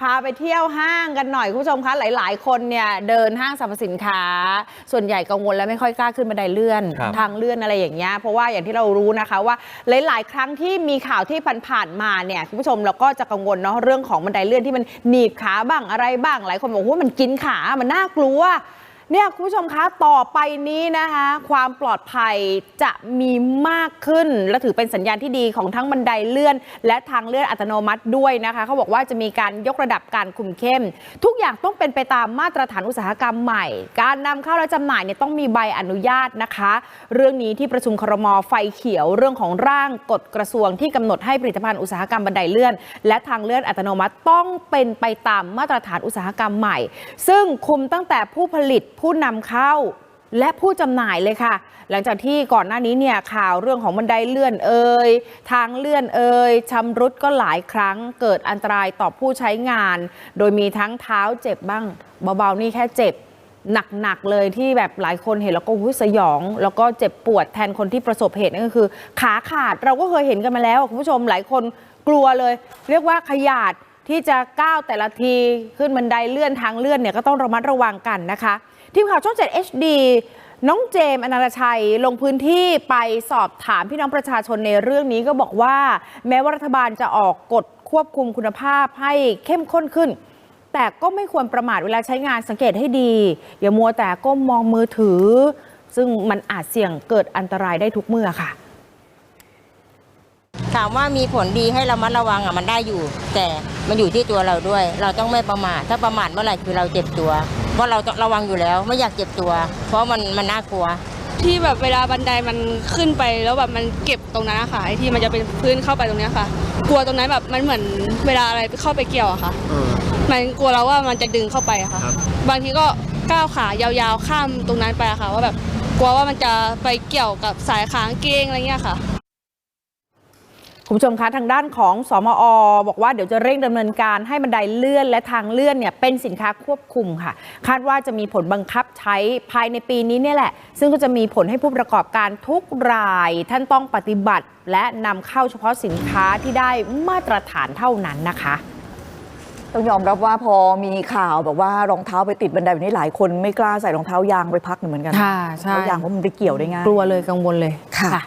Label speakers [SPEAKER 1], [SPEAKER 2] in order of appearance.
[SPEAKER 1] พาไปเที่ยวห้างกันหน่อยคุณผู้ชมคะหลาย ๆ คนเนี่ยเดินห้างสรรพสินค้า ส่วนใหญ่กังวลและไม่ค่อยกล้าขึ้นบันไดเลื่อน
[SPEAKER 2] ครับ
[SPEAKER 1] ทางเลื่อนอะไรอย่างเงี้ยเพราะว่าอย่างที่เรารู้นะคะว่าหลาย ๆ ครั้งที่มีข่าวที่ผ่านๆมาเนี่ยคุณผู้ชมเราก็จะกังวลเนาะเรื่องของบันไดเลื่อนที่มันหนีบขาบ้างอะไรบ้างหลายคนบอกว่ามันกินขามันน่ากลัว เนี่ยคุณผู้ชมคะต่อไปนี้นะคะความปลอดภัยจะมีมากขึ้น และถือเป็นสัญญาณที่ดีของทั้งบันไดเลื่อน และทางเลื่อนอัตโนมัติด้วยนะคะเขาบอกว่าจะมีการยกระดับการคุมเข้ม ทุกอย่างต้องเป็นไปตามมาตรฐานอุตสาหกรรมใหม่ การนำเข้าและจำหน่ายเนี่ยต้องมีใบอนุญาตนะคะ เรื่องนี้ที่ประชุมครมไฟเขียวเรื่องของร่างกฎกระทรวงที่กำหนดให้ผลิตภัณฑ์อุตสาหกรรมบันไดเลื่อน และทางเลื่อนอัตโนมัติต้องเป็นไปตามมาตรฐานอุตสาหกรรมใหม่ ซึ่งคุมตั้งแต่ผู้ผลิตผู้นำเข้าและผู้จำหน่ายเลยค่ะ หลังจากที่ก่อนหน้านี้เนี่ยข่าวเรื่องของบันไดเลื่อนเอ่ยทางเลื่อนเอ่ยชำรุดก็หลายครั้งเกิดอันตรายต่อผู้ใช้งาน โดยมีทั้งเท้าเจ็บบ้างเบาๆนี่แค่เจ็บหนักๆเลยที่แบบหลายคนเห็นแล้วก็หุ้ยสยอง แล้วก็เจ็บปวดแทนคนที่ประสบเหตุนั่นก็คือ ขาขาดเราก็เคยเห็นกันมาแล้วคุณผู้ชมหลายคนกลัวเลย เรียกว่าขยาด ที่จะก้าวแต่ละทีขึ้นบันไดเลื่อนทางเลื่อนเนี่ยก็ต้องระมัดระวังกันนะคะทีมข่าวช่อง 7 HD น้องเจมส์อนาลชัยลงพื้นที่ไปสอบถามพี่น้องประชาชนในเรื่องนี้ก็บอกว่า แม้ว่ารัฐบาลจะออกกฎควบคุมคุณภาพให้เข้มข้นขึ้น แต่ก็ไม่ควรประมาทเวลาใช้งานสังเกตให้ดี อย่ามัวแต่ก้มมองมือถือ ซึ่งมันอาจเสี่ยงเกิดอันตรายได้ทุกเมื่อค่ะ
[SPEAKER 3] ถามว่ามีผลดีให้เรามัดระวังอะมันได้อยู่ แต่มันอยู่ที่ตัวเราด้วย เราต้องไม่ประมาทถ้าประมาทเมื่อไหร่คือเราเจ็บตัว เพราะเราต้องระวังอยู่แล้วไม่อยากเจ็บตัว เพราะมันมันน่ากลัว
[SPEAKER 4] ที่แบบเวลาบันไดมันขึ้นไปแล้วแบบมันเก็บตรงนั้นอะค่ะไอ้ที่มันจะเป็นพื้นเข้าไปตรงเนี้ยค่ะ กลัวตรงนั้นแบบมันเหมือนเวลาอะไรเข้าไปเกี่ยวอะค่ะ มันกลัวแล้วว่ามันจะดึงเข้าไปอะค่ะบางทีก็ก้าวขายาวๆข้ามตรงนั้นไปอะค่ะ ว่าแบบกลัวว่ามันจะไปเกี่ยวกับสายขางเกงอะไรเงี้ยค่ะ
[SPEAKER 1] คุณผู้ชมคะทางด้านของสมอ บอกว่าเดี๋ยวจะเร่งดำเนินการให้บันไดเลื่อนและทางเลื่อนเนี่ยเป็นสินค้าควบคุมค่ะ คาดว่าจะมีผลบังคับใช้ภายในปีนี้เนี่ยแหละ ซึ่งก็จะมีผลให้ผู้ประกอบการทุกรายท่านต้องปฏิบัติ และนำเข้าเฉพาะสินค้าที่ได้มาตรฐานเท่านั้นนะคะ
[SPEAKER 5] ต้องยอมรับว่าพอมีข่าวแบบว่ารองเท้าไปติดบันไดแบบนี้หลายคนไม่กล้าใส่รองเท้ายางไปพักหนึ่งเหมือนกัน
[SPEAKER 1] ค่ะใช่
[SPEAKER 5] เพราะยางเพราะมันไปเกี่ยวได้ง่าย
[SPEAKER 1] กลัวเลยกังวลเลย
[SPEAKER 5] ค่ะ